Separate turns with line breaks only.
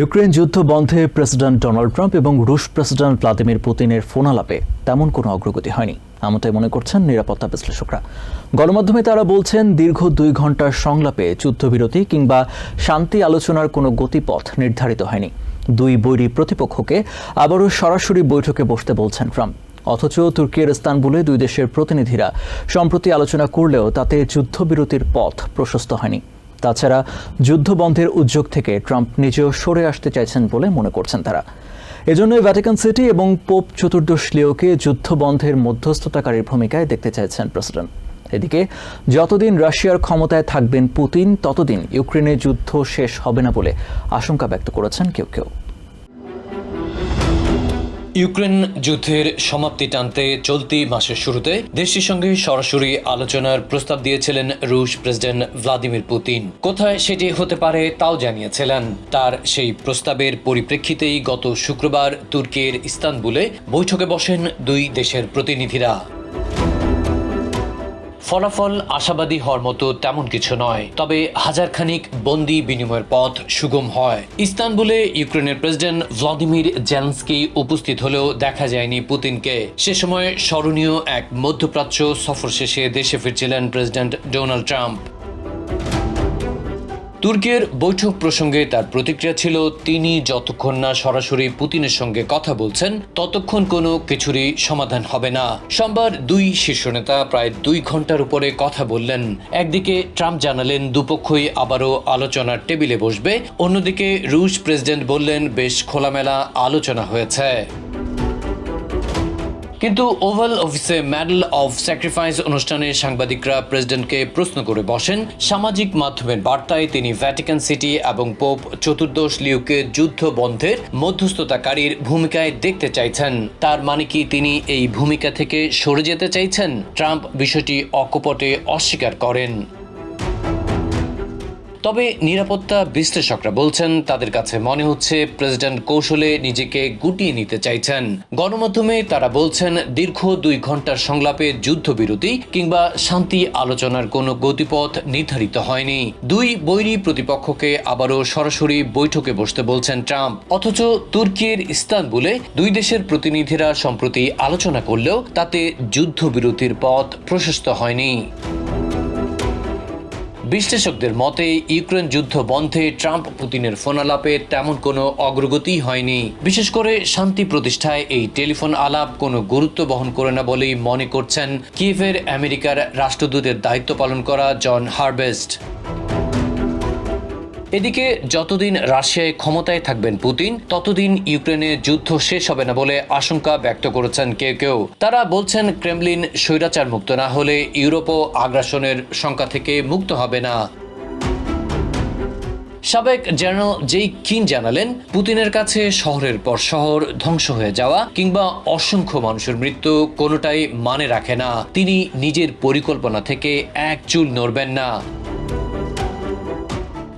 Ukraine যুদ্ধ বন্ধে president Donald Trump এবং রুশ প্রেসিডেন্ট ভ্লাদিমির পুতিনের ফোনালাপে তেমন কোনো অগ্রগতি হয়নি। এমনটাই মনে করছেন নিরাপত্তা বিশ্লেষকরা। গণমাধ্যমে তারা বলছেন, দীর্ঘ দুই ঘণ্টার সংলাপে যুদ্ধবিরতি কিংবা শান্তি আলোচনার কোনো গতিপথ নির্ধারিত হয়নি। দুই বৈরী প্রতিপক্ষকে আবারও সরাসরি বৈঠকে বসতে বলছেন ট্রাম্প। অথচ তুর্কির ইস্তানবুলে দুই দেশের প্রতিনিধিরা সম্প্রতি আলোচনা করলেও তাতে যুদ্ধবিরতির পথ প্রশস্ত হয়নি। তাছাড়া যুদ্ধবন্ধের উদ্যোগ থেকে ট্রাম্প নিজেও সরে আসতে চাইছেন বলে মনে করছেন তারা। এজন্যই ভ্যাটিকান সিটি এবং পোপ চতুর্দশ লিওকে যুদ্ধবন্ধের মধ্যস্থতাকারীর ভূমিকায় দেখতে চাইছেন প্রেসিডেন্ট। এদিকে, যতদিন রাশিয়ার ক্ষমতায় থাকবেন পুতিন, ততদিন ইউক্রেনে যুদ্ধ শেষ হবে না বলে আশঙ্কা ব্যক্ত করেছেন কেউ কেউ।
ইউক্রেন যুদ্ধের সমাপ্তি টানতে চলতি মাসের শুরুতে দেশটির সঙ্গে সরাসরি আলোচনার প্রস্তাব দিয়েছিলেন রুশ প্রেসিডেন্ট ভ্লাদিমির পুতিন। কোথায় সেটি হতে পারে তাও জানিয়েছিলেন। তার সেই প্রস্তাবের পরিপ্রেক্ষিতেই গত শুক্রবার তুর্কির ইস্তানবুলে বৈঠকে বসেন দুই দেশের প্রতিনিধিরা। ফলাফল আশাবাদী হওয়ার মতো তেমন কিছু নয়। তবে হাজারখানিক বন্দি বিনিময়ের পথ সুগম হয়। ইস্তানবুলে ইউক্রেনের প্রেসিডেন্ট ভ্লাদিমির জেলেন্সকি উপস্থিত হলেও দেখা যায়নি পুতিনকে। সে সময় স্মরণীয় এক মধ্যপ্রাচ্য সফর শেষে দেশে ফিরছিলেন প্রেসিডেন্ট ডোনাল্ড ট্রাম্প। তুর্কির বৈঠক প্রসঙ্গে তার প্রতিক্রিয়া ছিল, তিনি যতক্ষণ না সরাসরি পুতিনের সঙ্গে কথা বলছেন, ততক্ষণ কোনো কিছুরই সমাধান হবে না। সোমবার দুই শীর্ষ নেতা প্রায় দুই ঘণ্টার উপরে কথা বললেন। একদিকে ট্রাম্প জানালেন, দুপক্ষই আবারও আলোচনার টেবিলে বসবে। অন্যদিকে রুশ প্রেসিডেন্ট বললেন, বেশ খোলামেলা আলোচনা হয়েছে। কিন্তু ওভাল অফিসে মেডেল অফ স্যাক্রিফাইস অনুষ্ঠানে সাংবাদিকরা প্রেসিডেন্টকে প্রশ্ন করে বসেন। সামাজিক মাধ্যমের বার্তায় তিনি ভ্যাটিকান সিটি এবং পোপ চতুর্দশ লিউকে যুদ্ধ বন্ধের মধ্যস্থতাকারীর ভূমিকায় দেখতে চাইছেন। তার মানে কি তিনি এই ভূমিকা থেকে সরে যেতে চাইছেন? ট্রাম্প বিষয়টি অকপটে অস্বীকার করেন। তবে নিরাপত্তা বিশ্লেষকরা বলছেন তাদের কাছে মনে হচ্ছে প্রেসিডেন্ট কৌশলে নিজেকে গুটিয়ে নিতে চাইছেন। গণমাধ্যমে তারা বলছেন দীর্ঘ দুই ঘণ্টার সংলাপে যুদ্ধবিরতি কিংবা শান্তি আলোচনার কোনো গতিপথ নির্ধারিত হয়নি। দুই বৈরী প্রতিপক্ষকে আবারও সরাসরি বৈঠকে বসতে বলছেন ট্রাম্প। অথচ তুর্কির ইস্তানবুলে দুই দেশের প্রতিনিধিরা সম্প্রতি আলোচনা করলেও তাতে যুদ্ধবিরতির পথ প্রশস্ত হয়নি। বিশ্লেষকদের মতে, ইউক্রেন যুদ্ধ বন্ধে ট্রাম্প পুতিনের ফোনালাপে তেমন কোনো অগ্রগতি হয়নি। বিশেষ করে শান্তি প্রতিষ্ঠায় এই টেলিফোন আলাপ কোনো গুরুত্ব বহন করে না বলেই মনে করছেন কিভের আমেরিকার রাষ্ট্রদূতের দায়িত্ব পালন করা জন হারবেস্ট। এদিকে যতদিন রাশিয়ায় ক্ষমতায় থাকবেন পুতিন, ততদিন ইউক্রেনে যুদ্ধ শেষ হবে না বলে আশঙ্কা ব্যক্ত করেছেন কেউ কেউ। তারা বলছেন ক্রেমলিন স্বৈরাচার মুক্ত না হলে ইউরোপও আগ্রাসনের শঙ্কা থেকে মুক্ত হবে না। সাবেক জেনারেল জেই কিন জানালেন, পুতিনের কাছে শহরের পর শহর ধ্বংস হয়ে যাওয়া কিংবা অসংখ্য মানুষের মৃত্যু কোনোটাই মানে রাখে না। তিনি নিজের পরিকল্পনা থেকে এক চুল নড়বেন না।